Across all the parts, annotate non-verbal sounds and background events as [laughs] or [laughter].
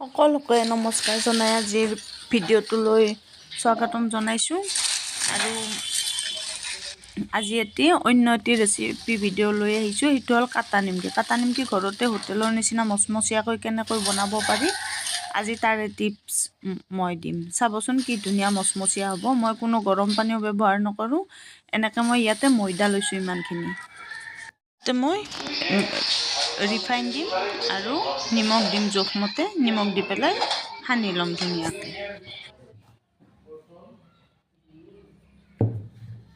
সকলোকে নমস্কাৰ জনাই আজিৰ ভিডিঅ'টোলৈ স্বাগতম জনাইছোঁ। আৰু আজি এটি অন্য এটি ৰেচিপি ভিডিঅ' লৈ আহিছোঁ। সেইটো হ'ল কাটা নিমকি। কাটা নিমকি ঘৰতে হোটেলৰ নিচিনা মচমচীয়াকৈ কেনেকৈ বনাব পাৰি আজি তাৰে টিপছ মই দিম। চাবচোন কি ধুনীয়া মচমচীয়া হ'ব। মই কোনো গৰম পানীও ব্যৱহাৰ নকৰোঁ। এনেকৈ মই ইয়াতে ময়দা লৈছোঁ ইমানখিনি। মই ৰিফাইন দিম আৰু নিমখ দিম জোখমতে নিমখ দি পেলাই সানি ল'ম ধুনীয়াকৈ।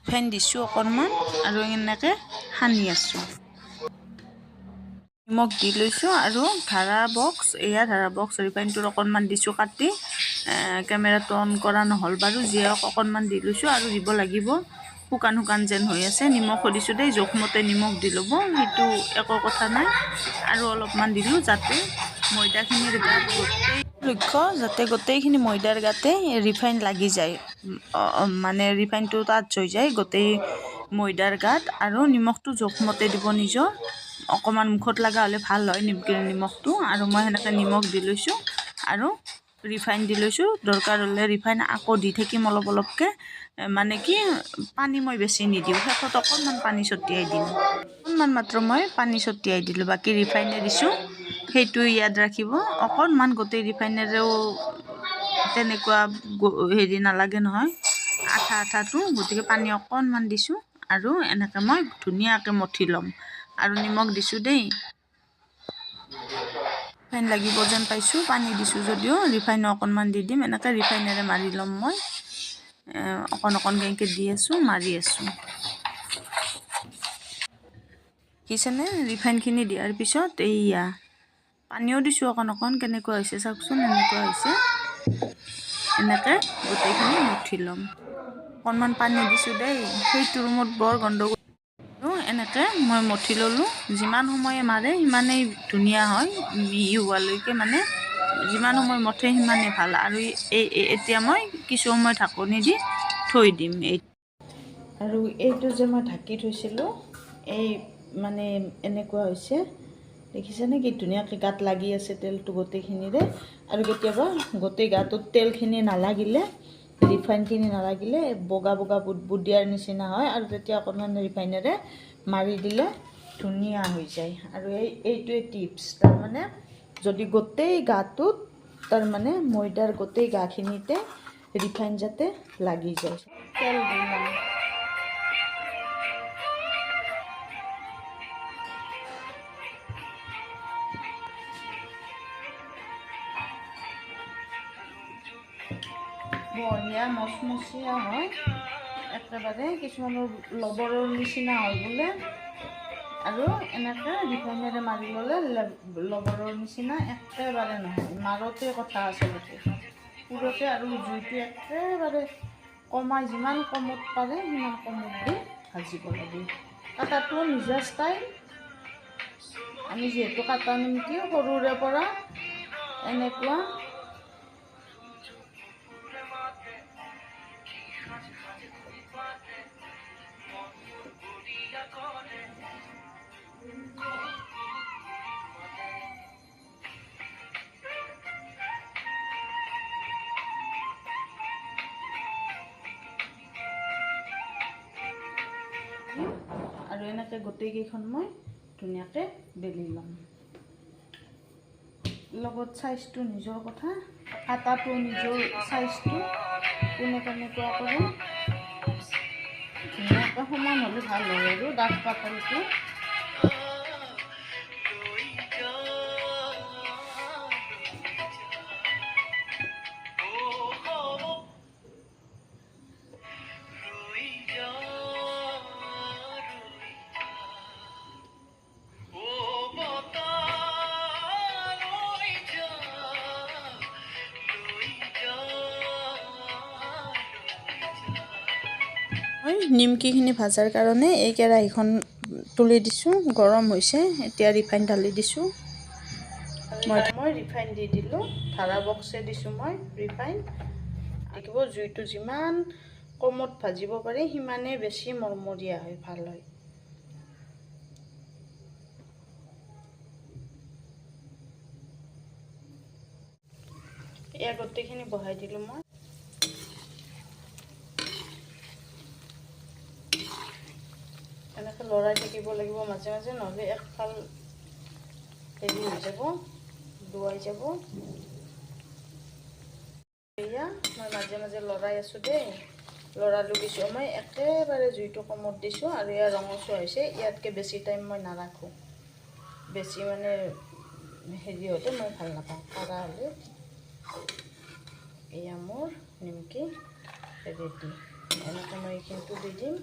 ৰিফাইন দিছোঁ অকণমান আৰু এনেকৈ সানি আছোঁ। নিমখ দি লৈছোঁ আৰু ধাৰা বক্স এয়া ধাৰা বক্স ৰিফাইনটোত অকণমান দিছোঁ কাটি। কেমেৰাটো অন কৰা নহ'ল বাৰু যিয়ে অকণমান দি লৈছোঁ আৰু দিব লাগিব। শুকান শুকান যেন হৈ আছে। নিমখো দিছোঁ দেই, জোখমতে নিমখ দি ল'ব, সেইটো একো কথা নাই। আৰু অলপমান দিলোঁ যাতে ময়দাখিনিৰ গাত গোটেই লক্ষ্য, যাতে গোটেইখিনি ময়দাৰ গাতে ৰিফাইন লাগি যায়। মানে ৰিফাইনটো টাচ হৈ যায়, গোটেই ময়দাৰ গাত। আৰু নিমখটো জোখমতে দিব নিজৰ। অকণমান মুখত লগা হ'লে ভালো হয় নিমকিৰ নিমখটো। আৰু মই সেনেকৈ নিমখ দি লৈছোঁ। আৰু ৰিফাইন দি লৈছোঁ। দৰকাৰ হ'লে ৰিফাইন আকৌ দি থাকিম অলপ অলপকৈ। মানে কি পানী মই বেছি নিদিওঁ। শেষত অকণমান পানী ছটিয়াই দিম। অকণমান মাত্ৰ মই পানী ছটিয়াই দিলোঁ। বাকী ৰিফাইনে দিছোঁ সেইটো ইয়াত ৰাখিব। অকণমান গোটেই ৰিফাইনেৰেও তেনেকুৱা হেৰি নালাগে নহয়। আঠা আঠাটো গতিকে পানী অকণমান দিছোঁ আৰু এনেকৈ মই ধুনীয়াকৈ মঠি ল'ম। আৰু নিমখ দিছোঁ দেই। ৰিফাইন লাগিব যেন পাইছোঁ পানী দিছোঁ যদিও। ৰিফাইনো অকণমান দি দিম। এনেকৈ ৰিফাইনেৰে মাৰি ল'ম মই। অকণ অকণকৈ দি আছোঁ মাৰি আছোঁ। দেখিছেনে? ৰিফাইনখিনি দিয়াৰ পিছত এইয়া পানীও দিছোঁ অকণ অকণ কেনেকুৱা হৈছে চাওকচোন এনেকুৱা হৈছে। এনেকৈ গোটেইখিনি মুঠি ল'ম। অকণমান পানী দিছোঁ দেই সেইটো ৰুমত বৰ গণ্ডগোল এনেকৈ মই মঠি ল'লোঁ। যিমান সময়ে মাৰে সিমানেই ধুনীয়া হয় মিহি হোৱালৈকে মানে যিমান সময় মঠে, সিমানেই ভালো। আৰু এই এতিয়া মই কিছু সময় ঢাকনি দি থৈ দিম এই। আৰু এইটো যে মই ঢাকি থৈছিলোঁ, এই মানে এনেকুৱা হৈছে। দেখিছেনে কি ধুনীয়াকৈ গাত লাগি আছে তেলটো গোটেইখিনিৰে। আৰু কেতিয়াবা গোটেই গাটোত তেলখিনি নালাগিলে, ৰিফাইনখিনি নালাগিলে, বগা বগা বুট দিয়াৰ নিচিনা হয়। আৰু তেতিয়া অকণমান ৰিফাইনেৰে মাৰি দিলে ধুনীয়া হৈ যায়। আৰু এই, এইটোৱে টিপছ। তাৰমানে যদি গোটেই গাটোত তাৰমানে ময়দাৰ গোটেই গাখিনিতে ৰিফাইন যাতে লাগি যায়। তেল দিম বঢ়িয়া হয়। একেবাৰে কিছুমানৰ লবৰৰ নিচিনা হয় বোলে। আৰু এনেকৈ ৰিফাইনেৰে মাৰি ল'লে লবৰৰ নিচিনা একেবাৰে নহয়, মাৰোতে কথা আচলতে। পুৰতে আৰু জুইটো একেবাৰে কমাই, যিমান কমত পাৰে সিমান কমত দি ভাজিব লাগে। কাটাটো নিজা ষ্টাইল আমি যিহেতু কাটা নিমকি সৰুৰে পৰা এনেকুৱা। আৰু এনেকৈ গোটেইকেইখন মই ধুনীয়াকৈ বেলি ল'ম। লগত চাইজটো নিজৰ কথা কাটাটো নিজৰ চাইজটো কোনে কেনেকুৱা কৰে। ধুনীয়াকৈ সমান হ'লে ভাল হয় আৰু ডাঠ পাতলটো নিমকিখিনি ভাজাৰ কাৰণে এই কেৰাহীখন তুলি দিছোঁ গৰম হৈছে এতিয়া ৰিফাইন ঢালি দিছোঁ। মই মই ৰিফাইন দি দিলোঁ ধাৰা বক্সে দিছোঁ মই ৰিফাইন। দেখিব জুইটো যিমান কমত ভাজিব পাৰি সিমানেই বেছি মৰমৰীয়া হয় ভাল হয়। এয়া গোটেইখিনি বহাই দিলোঁ মই। লৰাই থাকিব লাগিব মাজে মাজে নহ'লে একফাল হেৰি হৈ যাব ডুৱাই যাব। এয়া মই মাজে মাজে লৰাই আছোঁ দেই লৰালো কিছু মই একেবাৰে জুইটো কমত দিছোঁ আৰু ইয়াৰ ৰঙচুৱা হৈছে, ইয়াতকৈ বেছি টাইম মই নাৰাখোঁ। বেছি মানে হেৰি হওঁতে মই ভালো নাপাওঁ কাৰা হ'লে। এয়া মোৰ নিমকি ৰেডি। এনেকৈ মই এইখিনিটো দি দিম।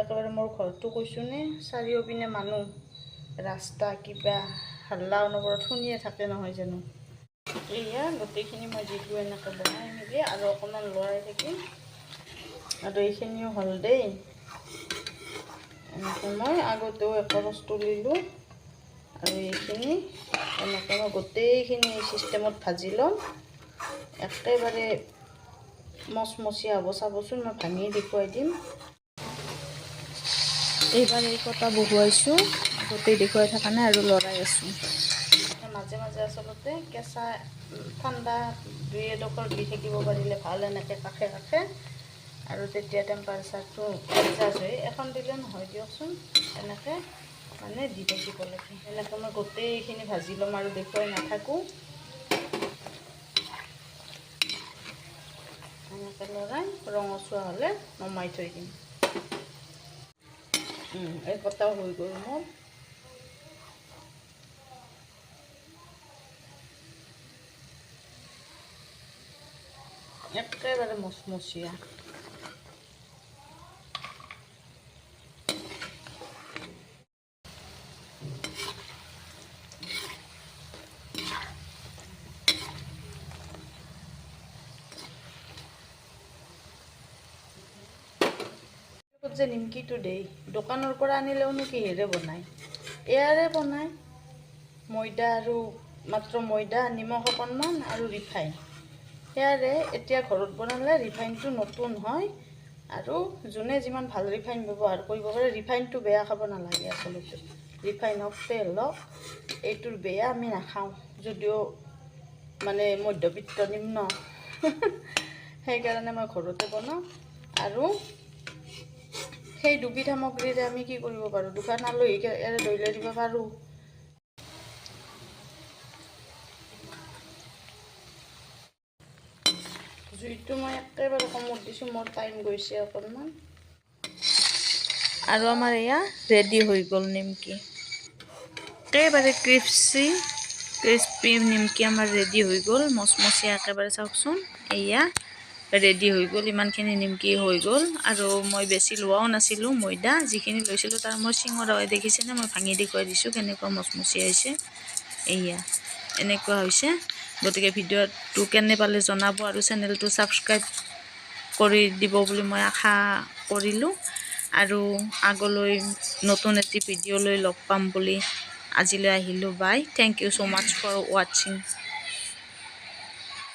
একেবাৰে মোৰ ঘৰটো কৈছোঁনে চাৰিওপিনে মানুহ। ৰাস্তা কিবা হাল্লা অনবৰত শুনিয়ে থাকে নহয় জানো? এয়া গোটেইখিনি মই যিটো এনেকৈ বনাই মেলি আৰু অকণমান লৰাই থাকিম। আৰু এইখিনিও হ'ল দেই। এনেকৈ মই আগতেও একৰচ তুলিলোঁ আৰু এইখিনি এনেকৈ মই গোটেইখিনি চিষ্টেমত ভাজি ল'ম। একেবাৰে মচমচীয়া হ'ব চাবচোন মই ভাঙি দেখুৱাই দিম। এইবাৰ এই কটা বহুৱাইছোঁ। আগতেই দেখুৱাই থকা নাই আৰু লৰাই আছোঁ। মাজে মাজে আচলতে কেঁচা, ঠাণ্ডা দুই এডোখৰ দি থাকিব পাৰিলে ভালো, এনেকৈ কাষে কাষে। আৰু তেতিয়া টেম্পাৰেচাৰটো এডজাষ্ট হয় এখন দিলে নহয় দিয়কচোন, এনেকৈ মানে দি থাকিব লাগে এনেকৈ মই গোটেইখিনি ভাজি ল'ম আৰু দেখুৱাই নাথাকোঁ। এনেকৈ লৰাই ৰঙচুৱা হ'লে নমাই থৈ দিম। 응, 애 갔다 오고 이거 뭐? 약간은 모스모스야. যে নিমকিটো দেই দোকানৰ পৰা আনিলেওনো কিহেৰে বনায়? এয়াৰে বনায়। ময়দা আৰু মাত্ৰ ময়দা নিমখ অকণমান আৰু ৰিফাইন। সেয়াৰে এতিয়া ঘৰত বনালে ৰিফাইনটো নতুন হয় আৰু যোনে যিমান ভাল ৰিফাইন ব্যৱহাৰ কৰিব পাৰে ৰিফাইনটো বেয়া খাব নালাগে আচলতে। ৰিফাইন হওক তেল হওক এইটোৰ বেয়া আমি নাখাওঁ যদিও মানে মধ্যবিত্ত নিম্ন। [laughs] সেইকাৰণে মই ঘৰতে বনাওঁ। আৰু সেই দুবিধ সামগ্ৰীৰে আমি কি কৰিব পাৰোঁ? দোকান আলহীক ইয়াৰে ধৰিলে দিব পাৰোঁ। জুইটো মই একেবাৰে কমত দিছোঁ মোৰ টাইম গৈছে অকণমান। আৰু আমাৰ এয়া ৰেডি হৈ গ'ল নিমকি। একেবাৰে ক্ৰিপচি ক্ৰিস্পি নিমকি আমাৰ ৰেডি হৈ গ'ল। মচমচীয়া একেবাৰে চাওকচোন। এয়া ৰেডি হৈ গ'ল, ইমানখিনি নিমকি হৈ গ'ল। আৰু মই বেছি লোৱাও নাছিলোঁ, ময়দা যিখিনি লৈছিলোঁ, তাৰ মই চিঙৰা হয় দেখিছেনে? মই ভাঙি দেখুৱাই দিছোঁ, কেনেকুৱা মচমচীয়া হৈছে এয়া এনেকুৱা হৈছে। গতিকে ভিডিঅ'টো কেনে পালে জনাব আৰু চেনেলটো ছাবস্ক্ৰাইব কৰি দিব বুলি মই আশা কৰিলোঁ। আৰু আগলৈ নতুন এটি ভিডিঅ'লৈ লগ পাম বুলি আজিলৈ আহিলোঁ। Bye. Thank you so' much for ৱাচিং